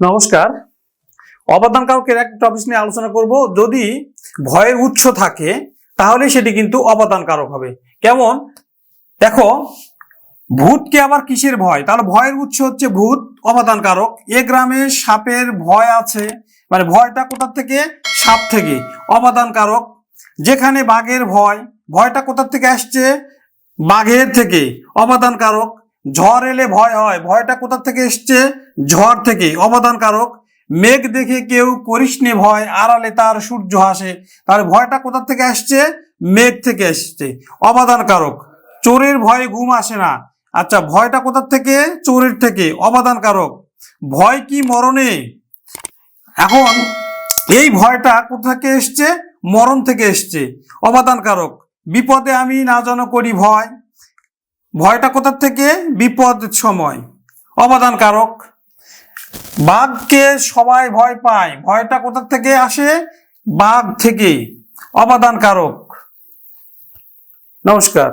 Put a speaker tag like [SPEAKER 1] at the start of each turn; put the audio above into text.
[SPEAKER 1] নমস্কার। অবদান কাউকে এক টপিক নিয়ে আলোচনা করব। যদি ভয়ের উৎস থাকে, তাহলে সেটি কিন্তু অবদান কারক হবে। কেমন? দেখো, ভূতকে আবার কিসের ভয়? তাহলে ভয়ের উৎস হচ্ছে ভূত অবদান কারক এ গ্রামে সাপের ভয় আছে। মানে ভয়টা কোথা থেকে? সাপ থেকে। অবদান কারক যেখানে বাঘের ভয়, ভয়টা কোথা থেকে আসছে? বাঘের থেকে। অবদান কারক ঝড় এলে ভয় হয়। ভয়টা কোথা থেকে এসছে? ঝড় থেকে। অবদান কারক মেঘ দেখে কেউ করিস নে ভয়। আড়ালে তার সূর্য হাসে। তার ভয়টা কোথা থেকে আসছে? মেঘ থেকে আসছে অবদান কারক চোরের ভয়ে ঘুম আসে না। আচ্ছা ভয়টা কোথা থেকে? চোরের থেকে। অবদান কারক ভয় কি মরণে? এখন এই ভয়টা কোথা থেকে এসছে? মরণ থেকে এসছে। অবদান কারক বিপদে আমি না যেন করি ভয়। ভয়টা কোথার থেকে? বিপদ সময়। অবদান কারক বাঘকে সবাই ভয় পায়। ভয়টা কোথার থেকে আসে? বাঘ থেকে। অবদান কারক নমস্কার।